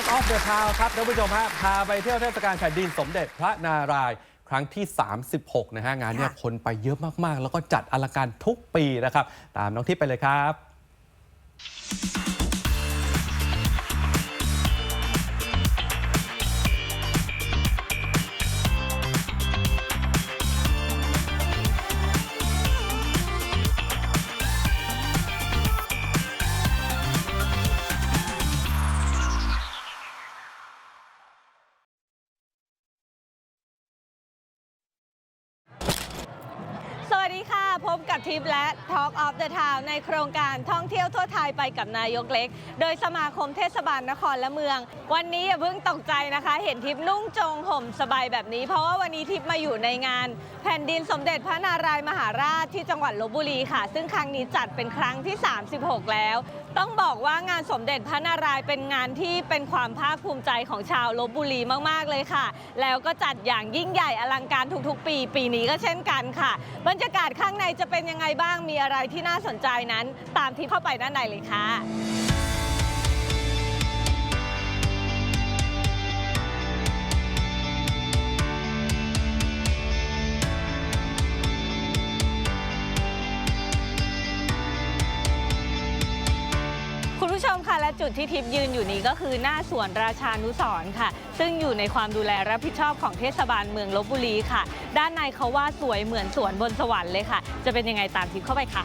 Talk of the Town ครับท่านผู้ชมฮะพาไปเที่ยวเทศกาลแผ่นดินสมเด็จพระนารายณ์ครั้งที่ 36 นะฮะ งานเนี่ยคนไปเยอะมาก ๆ แล้วก็จัดอลังการทุกปีนะครับ ตามน้องทิพย์ไปเลยครับ ดีค่ะพบกับทิปและ Talk of the Town ในโครงการท่องเที่ยวทั่วไทยไปกับนายกเล็ก โดยสมาคมเทศบาลนครและเมือง วันนี้อย่าเพิ่งตกใจนะคะ เห็นทิปนุ่งจงห่มสบายแบบนี้ เพราะว่าวันนี้ทิปมาอยู่ในงาน แผ่นดินสมเด็จพระนารายณ์มหาราชที่จังหวัดลบบุรีค่ะ ซึ่งครั้งนี้จัดเป็นครั้งที่ 36 แล้ว ต้องบอกว่างานสมเด็จพระนารายณ์เป็นงานที่เป็นความภาคภูมิใจของชาวลบบุรีมากๆเลยค่ะ แล้วก็จัดอย่างยิ่งใหญ่อลังการทุกๆ ปี ปีนี้ก็เช่นกันค่ะ บรรยากาศข้างในจะเป็นยังไงบ้างมีอะไรที่น่าสนใจนั้น ตามที่เข้าไปด้านในเลยค่ะ จุดที่ทิพย์ยืนอยู่นี้ก็คือหน้าสวนราชานุสรณ์ค่ะ ซึ่งอยู่ในความดูแลรับผิดชอบของเทศบาลเมืองลบบุรีค่ะ ด้านในเขาว่าสวยเหมือนสวนบนสวรรค์เลยค่ะ จะเป็นยังไงตามทิพย์เข้าไปค่ะ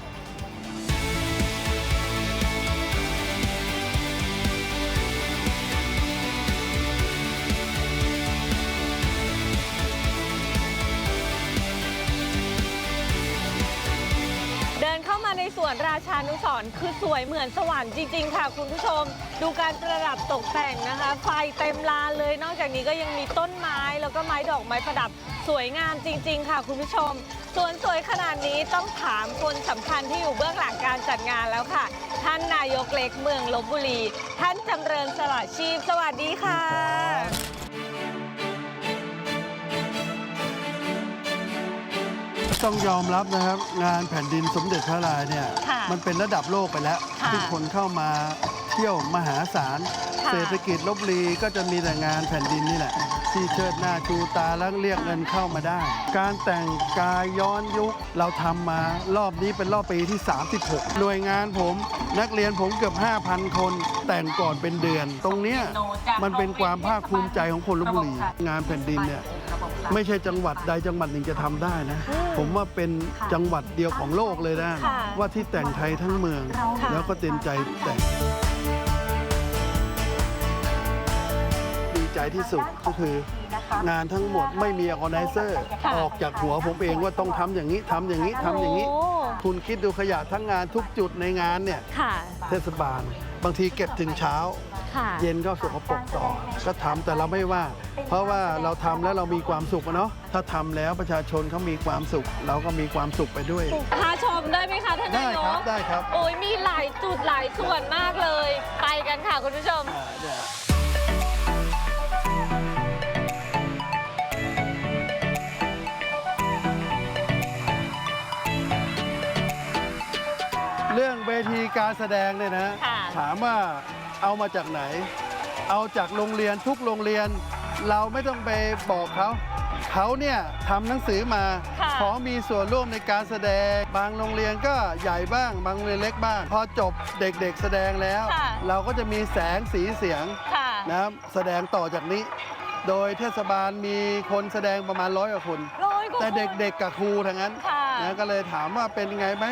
มาในสวนราชานุสรณ์คือสวยเหมือนสวรรค์จริง ๆ ค่ะ คุณผู้ชม ดูการประดับตกแต่งนะคะ ไฟเต็มลานเลย นอกจากนี้ก็ยังมีต้นไม้แล้วก็ไม้ดอกไม้ประดับสวยงามจริง ๆ ค่ะ คุณผู้ชมสวนสวยขนาดนี้ต้องถามคนสำคัญที่อยู่เบื้องหลังการจัดงานแล้วค่ะ ท่านนายกเล็กเมืองลบบุรี ท่านจำเริญสละชีพ สวัสดีค่ะ ต้องยอมรับนะครับ งานแผ่นดินสมเด็จพระนารายณ์เนี่ยค่ะมันเป็นระดับโลกไปแล้วค่ะทุกคนเข้ามาเที่ยวมหาศาล ค่ะ เศรษฐกิจลบบุรีก็จะมีแต่งานแผ่นดินนี่แหละ ที่เชิดหน้าชูตาแล้วเรียกเงินเข้ามาได้ การแต่งกายย้อนยุคเราทำมารอบนี้เป็นรอบปีที่ 36 หน่วยงานผมนักเรียนผมเกือบ 5,000 คน แต่งก่อนเป็นเดือน ตรงเนี้ยมันเป็นความภาคภูมิใจของคนลบบุรีงานแผ่นดินเนี่ย ไม่ใช่จังหวัดใดจังหวัดหนึ่งจะทำได้นะ อืมผมว่าเป็นจังหวัดเดียวของโลกเลยนะ ค่ะ ว่าที่แต่งไทยทั้งเมือง ค่ะ แล้วก็เต็มใจแต่ง ดีใจที่สุดก็คืองานทั้งหมดไม่มีออแกไนเซอร์ค่ะ ออกจากหัวผมเองว่าต้องทำอย่างนี้ทำอย่างนี้ทำอย่างนี้ โคุณคิดดูขยะทั้งงานทุกจุดในงานเนี่ย ค่ะ เทศบาล บางทีเก็บถึงเช้า ค่ะเย็นก็สกปรกต่อ ก็ทำแต่เราไม่ว่า เพราะว่าเราทำแล้วเรามีความสุขอะเนาะถ้าทำแล้วประชาชนเขามีความสุข เราก็มีความสุขไปด้วย พาชมได้ไหมคะท่านได้นายครับกได้ครับโอ้ยมีหลายจุดหลายส่วนมากเลย ไปกันค่ะคุณผู้ชม อ่าเนี่ยเรื่องเวทีการแสดงเนี่ยนะ ค่ะ ถามว่า เอามาจากไหน เอาจากโรงเรียนทุกโรงเรียน เราไม่ต้องไปบอกเขา เขาเนี่ยทำหนังสือมา ค่ะ ขอมีส่วนร่วมในการแสดง บางโรงเรียนก็ใหญ่บ้าง บางโรงเรียนเล็กบ้าง พอจบเด็กๆแสดงแล้ว ค่ะ เราก็จะมีแสงสีเสียง ค่ะ นะครับแสดงต่อจากนี้ โดยเทศบาลมีคนแสดงประมาณร้อยกว่าคน ร้อยกว่าแต่คนเด็กๆกับครูทั้งนั้นค่ะ นะก็เลยถามว่าเป็นยังไงไหม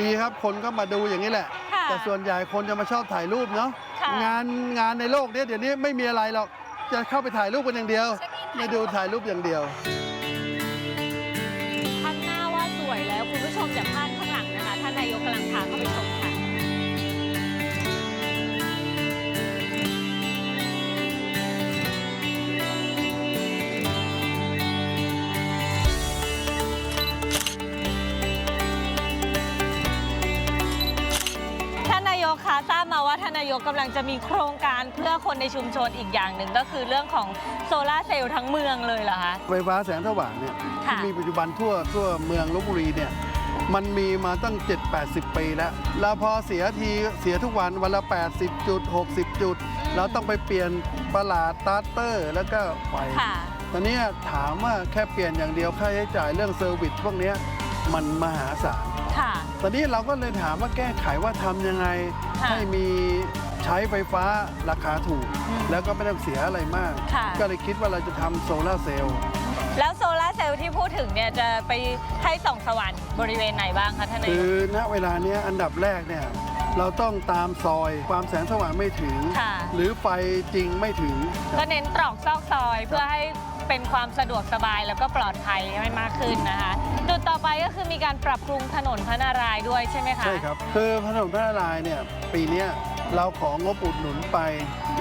ดีครับคนก็มาดูอย่างนี้แหละ ค่ะ แต่ส่วนใหญ่คนจะมาชอบถ่ายรูปเนาะ ค่ะ งานงานในโลกเนี้ยเดี๋ยวนี้ไม่มีอะไรหรอกจะเข้าไปถ่ายรูปกันอย่างเดียว ไม่ดูถ่ายรูปอย่างเดียว กกำลังจะมีโครงการเพื่อคนในชุมชนอีกอย่างหนึ่งก็คือเรื่องของโซลาร์เซลล์ทั้งเมืองเลยเหรอคะ ไฟฟ้าแสงสว่างเนี่ยค่ะ ที่มีปัจจุบันทั่วทั่วเมืองลบบุรีเนี่ยมันมีมาตั้ง 7-80 ปีแล้ว แล้วพอเสียทีเสียทุกวันวันละ 80 จุด 60 จุด เราต้องไปเปลี่ยนประหลาดตาร์เตอร์ แล้วก็ไฟ ค่ะ ตอนนี้ถามว่าแค่เปลี่ยนอย่างเดียวค่าใช้จ่ายเรื่องเซอร์วิสพวกเนี้ยมันมหาศาล ค่ะ ตอนนี้เราก็เลยถามว่าแก้ไขว่าทำยังไง ค่ะ ให้มี ใช้ไฟฟ้าราคาถูกอืมแล้วก็ไม่ต้องเสียอะไรมาก ค่ะ ก็เลยคิดว่าเราจะทำโซลาร์เซลล์ แล้วโซลาร์เซลล์ที่พูดถึงเนี่ยจะไปให้ส่องสว่างบริเวณไหนบ้างคะท่านนาคืยอก ณเวลาเนี้ยอันดับแรกเนี่ยเราต้องตามซอยความแสงสว่างไม่ถึง ค่ะ หรือไฟจริงไม่ถึงก็เน้นตรอกซอกซอยเพื่อให้เป็นความสะดวกสบายแล้วก็ปลอดภัยให้มากขึ้นนะคะ จุดต่อไปก็คือมีการปรับปรุงถนนพระนารายณ์ด้วยใช่ไหมคะ ใช่ครับ คือถนนพระนารายณ์เนี่ยปีเนี้ย เราของงบอุดหนุนไป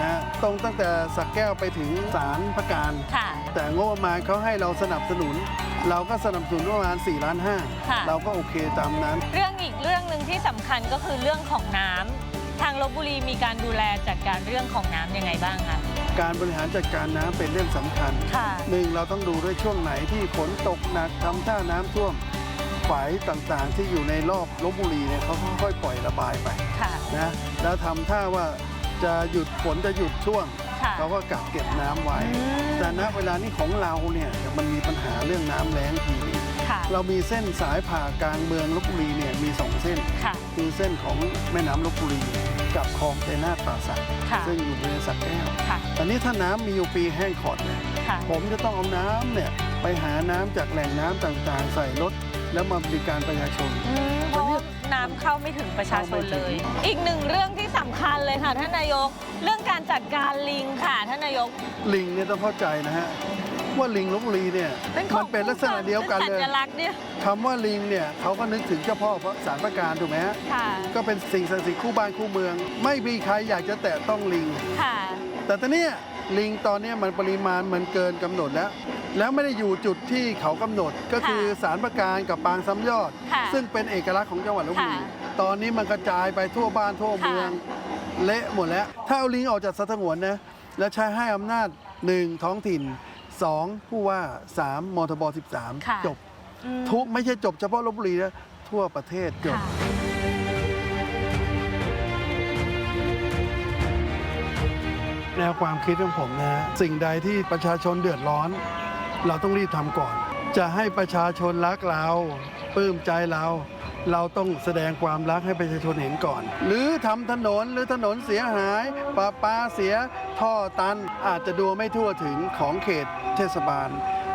นะตรงตั้งแต่สักแก้วไปถึงศาลพระการ ค่ะ แต่งบประมาณเขาให้เราสนับสนุน เราก็สนับสนุนประมาณ4ล้านห้าค่ะเราก็โอเคตามนั้น เรื่องอีกเรื่องหนึ่งที่สำคัญก็คือเรื่องของน้ำทางลบบุรีมีการดูแลจัดการเรื่องของน้ำยังไงบ้างคะการบริหารจัดการน้ำเป็นเรื่องสำคัญ ค่ะ หนึ่งเราต้องดูด้วยช่วงไหนที่ฝนตกหนักทำท่าน้ำท่วม ฝายต่างๆ ที่อยู่ในรอบลบบุรีเนี่ยเขาค่อยๆปล่อยระบายไปค่ะ นะแล้วทำท่าว่าจะหยุดฝนจะหยุดช่วง ค่ะ เราก็กักเก็บน้ำไว้ อืม แต่ณเวลานี้ของเราเนี่ยมันมีปัญหาเรื่องน้ำแล้งทีนี้ค่ะ เรามีเส้นสายผ่ากลางเมืองลบบุรีเนี่ยมีสองเส้น ค่ะ คือเส้นของแม่น้ำลบบุรีกับคลองเตนาตป่าสักค่ะ ซึ่งอยู่บริเวณสักแก้วค่ะ ตอนนี้ถ้าน้ำมีอยู่ปีแห้งขอดเนี่ยค่ะ ผมจะต้องเอาน้ำเนี่ยไปหาน้ำจากแหล่งน้ำต่างๆ ใส่รถ แล้วมาบริการประชาชน อืมเพราะว่าน้ำเข้าไม่ถึงประชาชนเลยเข้าไม่ถึงอีกหนึ่งเรื่องที่สำคัญเลยค่ะ ท่านนายก เรื่องการจัดการลิงค่ะ ท่านนายก ลิงเนี่ยต้องเข้าใจนะฮะ ว่าลิงลบบุรีเนี่ยเป็นขมัองเป็นลักษณะเดียวกันเลยสัญลักษณ์เนี่ยคำว่าลิงเนี่ยเขาก็นึกถึงเจ้าพ่อพระสารประการถูกไหมฮะค่ะ ก็เป็นสิ่งศักดิ์สิทธิ์คู่บ้านคู่เมือง ไม่มีใครอยากจะแตะต้องลิง ค่ะ แต่ตอนเนี้ยลิงตอนเนี้ยมันปริมาณมันเกินกำหนดแล้ว แล้วไม่ได้อยู่จุดที่เขากำหนดก็คือสารประการกับปางซ้ำยอด ค่ะซึ่งเป็นเอกลักษณ์ของจังหวัดลบบุรีค่ะตอนนี้มันกระจายไปทั่วบ้านทั่วเมืองค่ะเละหมดแล้ว ถ้าเอาลิงออกจากสัตว์สงวนนะแล้วใช้ให้อำนาจ 1 ท้องถิ่น 2 ผู้ว่า 3มทบ ค่ะ 13 จบ อืมทุกไม่ใช่จบเฉพาะลบบุรีนะทั่วประเทศจบ ค่ะแนวความคิดของผมนะฮะสิ่งใดที่ประชาชนเดือดร้อน เราต้องรีบทำก่อน จะให้ประชาชนรักเราปลื้มใจเรา เราต้องแสดงความรักให้ประชาชนเห็นก่อน หรือทำถนนหรือถนนเสียหายปลาปลาเสียท่อตันอาจจะดูไม่ทั่วถึงของเขตเทศบาล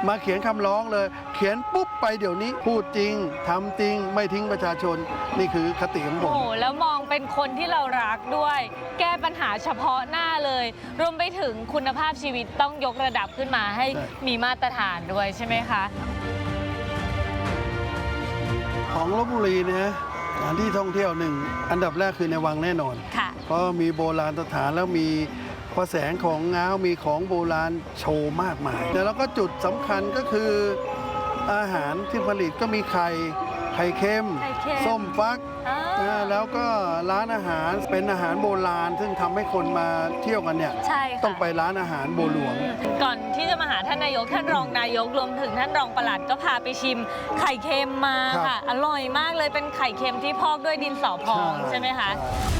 มาเขียนคำร้องเลย เขียนปุ๊บไปเดี๋ยวนี้พูดจริงทำจริงไม่ทิ้งประชาชนนี่คือคติของผโอ้ม โหแล้วมองเป็นคนที่เรารักด้วย แก้ปัญหาเฉพาะหน้าเลย รวมไปถึงคุณภาพชีวิตต้องยกระดับขึ้นมาให้ใช่ มีมาตรฐานด้วยใช่ไหมคะ ของลบบุรีเนี่ยสถานที่ท่องเที่ยวหนึ่ง อันดับแรกคือในวังแน่นอน ค่ะ เพราะมีโบราณสถานแล้วมี พระแสงของง้าวมีของโบราณโชว์มากมายแล้วก็จุดสำคัญก็คืออาหารที่ผลิตก็มีไข่ไข่เค็ม ไข่เค็มส้มฟักอ่าอ่าแล้วก็ร้านอาหารเป็นอาหารโบราณ ซึ่งทำให้คนมาเที่ยวกันเนี่ยใช่ค่ะ ต้องไปร้านอาหารโบหลวง ก่อนที่จะมาหาท่านนายกท่านรองนายกรวมถึงท่านรองปลัดก็พาไปชิมไข่เค็มมาครับ ค่ะ อร่อยมากเลยเป็นไข่เค็มที่พอกด้วยดินสอพองใช่ไหมคะคือ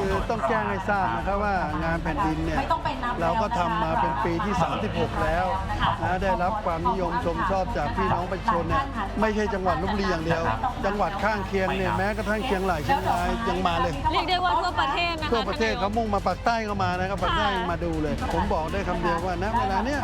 ต้องแจ้งให้ทราบนะครับว่างานแผ่นดินเนี่ยเราก็ทำมาเป็นปีที่ 36 แล้วนะได้รับความนิยมชมชอบจากพี่น้องประชาชนเนี่ยไม่ใช่จังหวัดลบบุรีอย่างเดียว จังหวัดข้างเคียงเนี่ยแม้กระทั่งเชียงรายเชียงรายยังมาเลย เรียกได้ว่าทั่วประเทศนะคะทั่วประเทศเขาท่านนายกมุ่งมาปากใต้ก็มานะครับปากใต้ค่ะมาดูเลย ผมบอกได้คำเดียวว่าณเวลาเนี้ย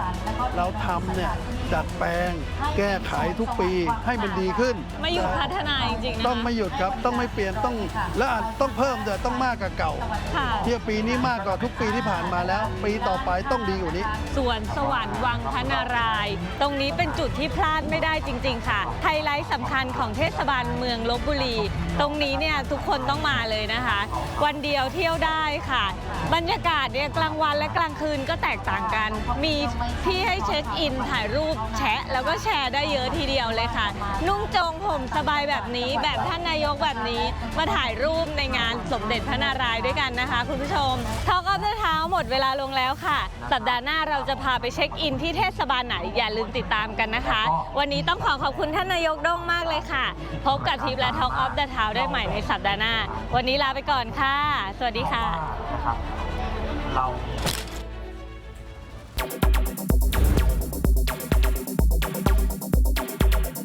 เราทำเนี่ยดัดแปลงแก้ไขทุกปีให้มันดีขึ้น ไม่หยุดพัฒนาจริงๆนะคะต้องไม่หยุดครับ ต้องไม่เปลี่ยนต้องและอาจต้องเพิ่มแต่ต้องมากกว่าเก่าค่ะ เที่ยวปีนี้มากกว่าทุกปีที่ผ่านมาแล้ว ปีต่อไปต้องดีกว่านี้ สวนสวรรค์วังพระนารายณ์ตรงนี้เป็นจุดที่พลาดไม่ได้จริง ๆ ค่ะ ไฮไลท์สำคัญของเทศบาลเมืองลบบุรี ตรงนี้เนี่ยทุกคนต้องมาเลยนะคะ วันเดียวเที่ยวได้ค่ะ บรรยากาศเนี่ยกลางวันและกลางคืนก็แตกต่างกัน มีที่ให้เช็คอินถ่ายรูปแชะ แล้วก็แชร์ได้เยอะทีเดียวเลยค่ะ นุ่งโจงผมสบายแบบนี้แบบท่านนายกแบบนี้มาถ่ายรูปในงานสมเด็จพระนารายณ์ด้วยกันนะคะ คุณผู้ชมทอกออฟเดอะเท้าหมดเวลาลงแล้วค่ะ สัปดาห์หน้าเราจะพาไปเช็คอินที่เทศบาลไหนอย่าลืมติดตามกันนะคะ วันนี้ต้องขอขอบคุณท่านนายกโด้งมากเลยค่ะ พบกับทิปและทอกออฟเดอะเท้าได้ใหม่ในสัปดาห์หน้า วันนี้ลาไปก่อนค่ะ สวัสดีค่ะนะครับเรา